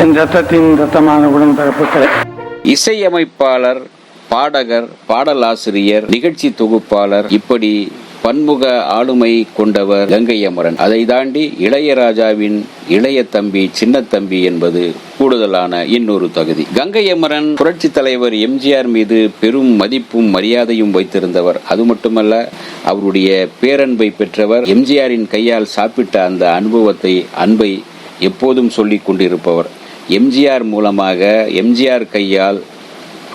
என் ரத்தத்தின் ரத்தமான உடன்பிறப்புகளே இசையமைப்பாளர் பாடகர் பாடலாசிரியர் நிகழ்ச்சி தொகுப்பாளர் இப்படி பன்முக ஆளுமை கொண்டவர் கங்கை அமரன் அதை தாண்டி இளையராஜாவின் இளைய தம்பி சின்ன தம்பி என்பது கூடுதலான இன்னொரு தகுதி. கங்கை அமரன் புரட்சி தலைவர் எம்ஜிஆர் மீது பெரும் மதிப்பும் மரியாதையும் வைத்திருந்தவர். அது மட்டுமல்ல அவருடைய பேரன்பை பெற்றவர் எம்ஜிஆரின் கையால் சாப்பிட்ட அந்த அனுபவத்தை அன்பை எப்போதும் சொல்லிக் கொண்டிருப்பவர். எம்ஜிஆர் மூலமாக எம்ஜிஆர் கையால்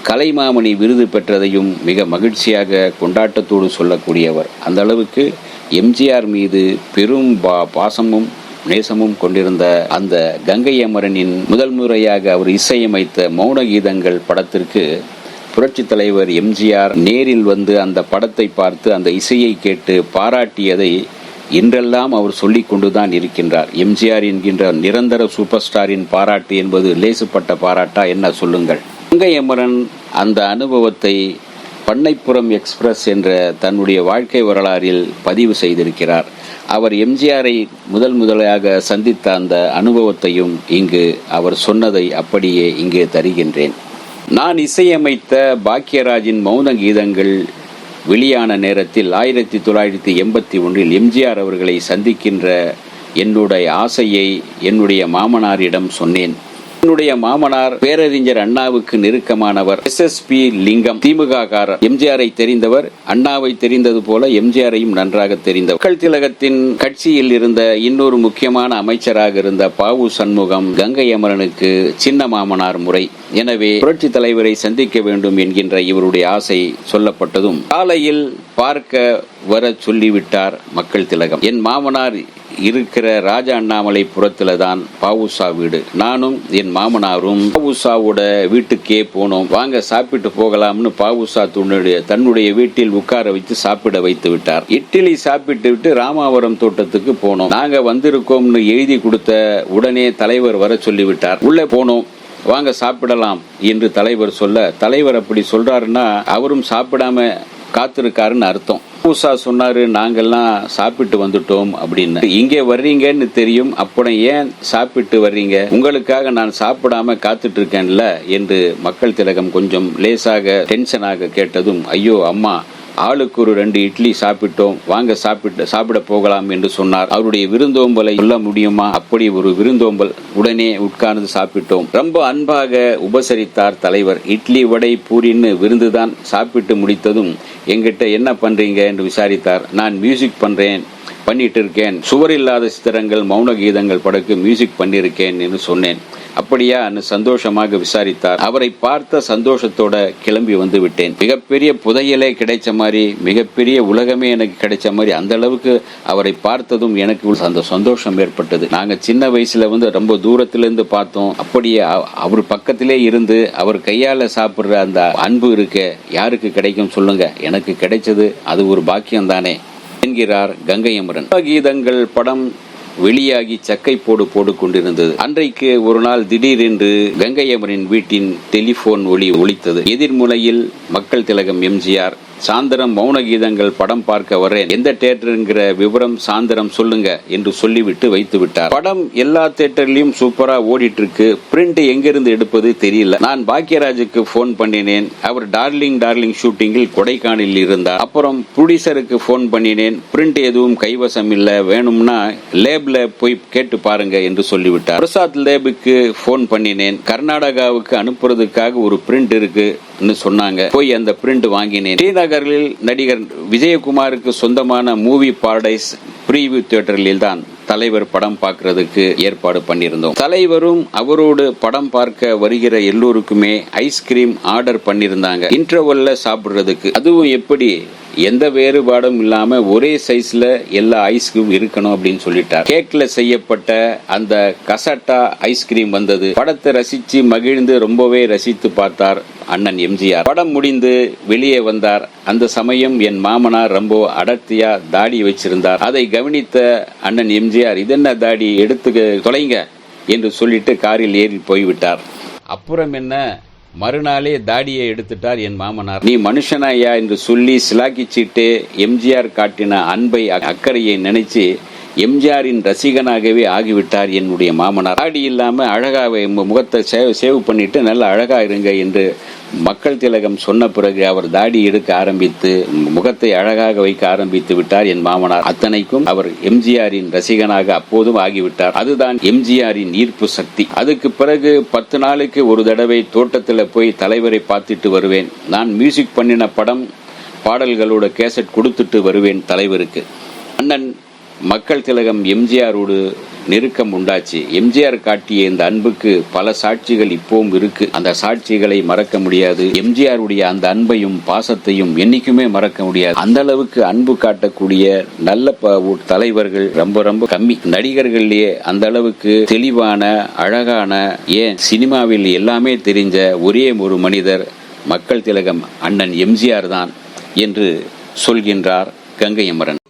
கலைமாமணி விருது பெற்றதையும் மிக மகிழ்ச்சியாக கொண்டாட்டத்தோடு சொல்லக்கூடியவர். அந்த அளவுக்கு எம்ஜிஆர் மீது பெரும் பா பாசமும் நேசமும் கொண்டிருந்த அந்த கங்கை அமரனின் முதல் முறையாக அவர் இசையமைத்த மௌன கீதங்கள் படத்திற்கு புரட்சி தலைவர் எம்ஜிஆர் நேரில் வந்து அந்த படத்தை பார்த்து அந்த இசையை கேட்டு பாராட்டியதை இன்றெல்லாம் அவர் சொல்லிக் கொண்டுதான் இருக்கின்றார். எம்ஜிஆர் என்கின்ற நிரந்தர சூப்பர் ஸ்டாரின் பாராட்டு என்பது லேசுப்பட்ட பாராட்டா என்ன சொல்லுங்கள்? கங்கை அமரன் அந்த அனுபவத்தை பண்ணைப்புறம் எக்ஸ்பிரஸ் என்ற தன்னுடைய வாழ்க்கை வரலாறில் பதிவு செய்திருக்கிறார். அவர் எம்ஜிஆரை முதல் முதலாக சந்தித்த அந்த அனுபவத்தையும் இங்கு அவர் சொன்னதை அப்படியே இங்கே தருகின்றேன். நான் இசையமைத்த பாக்யராஜின் மௌன கீதங்கள் வெளியான நேரத்தில் ஆயிரத்தி தொள்ளாயிரத்தி எண்பத்தி ஒன்றில் எம்ஜிஆர் அவர்களை சந்திக்கின்ற என்னுடைய ஆசையை என்னுடைய மாமனாரிடம் சொன்னேன். என்னுடைய மாமனார் பேரறிஞர் அண்ணாவுக்கு நெருக்கமானவர். எஸ் எஸ் பி லிங்கம் திமுக காரர் எம்ஜிஆரை தெரிந்தவர். அண்ணாவை தெரிந்தது போல எம்ஜிஆரையும் நன்றாக தெரிந்தவர். மக்கள் திலகத்தின் கட்சியில் இருந்த இன்னொரு முக்கியமான அமைச்சராக இருந்த பாவு சண்முகம் கங்கை அமரனுக்கு சின்ன மாமனார் முறை. எனவே புரட்சி தலைவரை சந்திக்க வேண்டும் என்கின்ற இவருடைய ஆசை சொல்லப்பட்டதும். காலையில் பார்க்க வர சொல்லிவிட்டார் மக்கள் திலகம். என் மாமனார் இருக்கிற ராஜா அண்ணாமலை புறத்துல தான் பாவுசா வீடு. நானும் என் மாமனாரும் பாவுசாவோட வீட்டுக்கே போனோம். வாங்க சாப்பிட்டு போகலாம்னு பாவுசா தன்னுடைய தன்னுடைய வீட்டில் உட்கார வைத்து சாப்பிட வைத்து விட்டார். இட்லி சாப்பிட்டு விட்டு ராமாவரம் தோட்டத்துக்கு போனோம். நாங்க வந்திருக்கோம்னு எழுதி கொடுத்த உடனே தலைவர் வர சொல்லிவிட்டார். உள்ளே போனோம். வாங்க சாப்பிடலாம் என்று தலைவர் சொல்ல தலைவர் அப்படி சொல்றாருன்னா அவரும் சாப்பிடாம காத்திருக்காருன்னு அர்த்தம். பூசா சொன்னாரு நாங்கள்லாம் சாப்பிட்டு வந்துட்டோம் அப்படின்னு. இங்கே வர்றீங்கன்னு தெரியும். அப்புறம் ஏன் சாப்பிட்டு வர்றீங்க? உங்களுக்காக நான் சாப்பிடாம காத்துட்டு இருக்கேன்ல என்று மக்கள் திலகம் கொஞ்சம் லேசாக டென்ஷனாக கேட்டதும் ஐயோ அம்மா ஆளுக்கு ஒரு ரெண்டு இட்லி சாப்பிட்டோம். வாங்க சாப்பிட்டு சாப்பிட போகலாம் என்று சொன்னார். அவருடைய விருந்தோம்பலை சொல்ல முடியுமா? அப்படி ஒரு விருந்தோம்பல் உடனே உட்கார்ந்து சாப்பிட்டோம். ரொம்ப அன்பாக உபசரித்தார் தலைவர். இட்லி வடை பூரின்னு விருந்துதான் சாப்பிட்டு முடித்ததும் எங்கிட்ட என்ன பண்றீங்க? என்று விசாரித்தார். நான் மியூசிக் பண்றேன் பண்ணிட்டு இருக்கேன். சுவர் இல்லாத சித்திரங்கள் மௌன கீதங்கள் படக்கு மியூசிக் பண்ணியிருக்கேன் என்று சொன்னேன். அப்படியா சந்தோஷமாக விசாரித்தார். அவரை பார்த்த சந்தோஷத்தோட கிளம்பி வந்து விட்டேன். மிகப்பெரிய புதையலே கிடைச்ச மாதிரி மிகப்பெரிய உலகமே எனக்கு கிடைச்ச மாதிரி அந்த அளவுக்கு அவரை பார்த்ததும் எனக்கு அந்த சந்தோஷம் ஏற்பட்டது. நாங்க சின்ன வயசுல வந்து ரொம்ப தூரத்துல இருந்து பார்த்தோம். அப்படியே அவர் பக்கத்திலே இருந்து அவர் கையால சாப்பிடுற அந்த அன்பு இருக்க யாருக்கு கிடைக்கும் சொல்லுங்க. எனக்கு கிடைச்சது அது ஒரு பாக்கியம் தானே என்கிறார் கங்கை அமரன் கீதங்கள் படம் வெளியாகி சக்கை போடு போடு கொண்டிருந்தது. அன்றைக்கு ஒரு நாள் திடீரென்று கங்கையமரின் வீட்டின் டெலிபோன் ஒளி ஒழித்தது எதிர்முனையில் மக்கள் திலகம் எம்ஜிஆர் சாந்தரம் மௌன கீதங்கள் படம் பார்க்க வரேன் எந்த தேட்டருங்கிற விவரம் சாந்தரம் சொல்லுங்க என்று சொல்லிவிட்டு வைத்து விட்டார். படம் எல்லா தேட்டர்லயும் சூப்பரா ஓடிட்டு இருக்கு பிரிண்ட் எங்கிருந்து எடுப்பது தெரியல. நான் பாக்யராஜுக்கு போன் பண்ணினேன். அவர் டார்லிங் டார்லிங் ஷூட்டிங்கில் கொடைக்கானலில் இருந்தார். அப்புறம் ப்ரொடியூசருக்கு போன் பண்ணினேன். பிரிண்ட் எதுவும் கைவசம் இல்ல. வேணும்னா லேப் லேப்ல போய் கேட்டு பாருங்க என்று சொல்லிவிட்டார். பிரசாத் லேபுக்கு போன் பண்ணினேன். கர்நாடகாவுக்கு அனுப்புறதுக்காக ஒரு பிரிண்ட் இருக்கு சொன்னாங்க. போய் அந்த பிரிண்ட் வாங்கினேன். ஸ்ரீநகரில் நடிகர் விஜயகுமாருக்கு சொந்தமான மூவி பாரடைஸ் ப்ரீவியூ தியேட்டரில் தான் தலைவர் படம் பார்க்கறதுக்கு ஏற்பாடு பண்ணியிருந்தோம். தலைவரும் அவரோடு படம் பார்க்க வருகிற எல்லோருக்குமே ஐஸ்கிரீம் ஆர்டர் பண்ணியிருந்தாங்க. இன்டர்வல்ல சாப்பிடுறதுக்கு. அதுவும் எப்படி? எந்த வேறுபாடும் இல்லாம ஒரே சைஸ்ல எல்லா ஐஸ்கிரீம் இருக்கணும் அப்படின்னு சொல்லிட்டார். கேக்ல செய்யப்பட்ட அந்த கசட்டா ஐஸ்கிரீம் வந்தது. படத்தை ரசிச்சு மகிழ்ந்து ரொம்பவே ரசித்து பார்த்தார். அண்ணன் எம்ஜிஆர். படம் முடிந்து வெளியே வந்தார். அந்த சமயம் என் மாமனார் ரொம்ப அடர்த்தியா தாடி வச்சிருந்தார். அதை கவனித்த அண்ணன் எம்ஜிஆர் இதென்ன தாடி? எடுத்து தொலைங்க என்று சொல்லிட்டு காரில் ஏறி போய்விட்டார். அப்புறம் என்ன? மறுநாளே தாடியை எடுத்துட்டார் என் மாமனார். நீ மனுஷனாயா என்று சொல்லி சிலாக்கிச்சிட்டு எம்ஜிஆர் காட்டின அன்பை அக்கறையை நினைச்சு எம்ஜிஆரின் ரசிகனாகவே ஆகிவிட்டார் என்னுடைய மாமனார். தாடி இல்லாமல் அழகாக முகத்தை சேவ் சேவ் பண்ணிட்டு நல்ல அழகாக இருங்க என்று மக்கள் திலகம் சொன்ன பிறகு அவர் தாடி எடுக்க ஆரம்பித்து முகத்தை அழகாக வைக்க ஆரம்பித்து விட்டார் என் மாமனார். அத்தனைக்கும் அவர் எம்ஜிஆரின் ரசிகனாக அப்போதும் ஆகிவிட்டார். அதுதான் எம்ஜிஆரின் ஈர்ப்பு சக்தி. அதுக்கு பிறகு பத்து நாளுக்கு ஒரு தடவை தோட்டத்தில் போய் தலைவரை பார்த்துட்டு வருவேன். நான் மியூசிக் பண்ணின படம் பாடல்களோட கேசட் கொடுத்துட்டு வருவேன் தலைவருக்கு. அண்ணன் மக்கள் திலகம் எம்ஜிஆரோடு நெருக்கம் உண்டாச்சு. எம்ஜிஆர் காட்டிய இந்த அன்புக்கு பல சாட்சிகள் இப்பவும் இருக்கு. அந்த சாட்சிகளை மறக்க முடியாது. எம்ஜிஆருடைய அந்த அன்பையும் பாசத்தையும் என்னைக்குமே மறக்க முடியாது. அந்த அளவுக்கு அன்பு காட்டக்கூடிய நல்ல தலைவர்கள் ரொம்ப ரொம்ப கம்மி. நடிகர்கள்லயே அந்த அளவுக்கு தெளிவான அழகான ஏன் சினிமாவில் எல்லாமே தெரிஞ்ச ஒரே ஒரு மனிதர் மக்கள் திலகம் அண்ணன் எம்ஜிஆர் தான் என்று சொல்கின்றார் கங்கை அமரன்.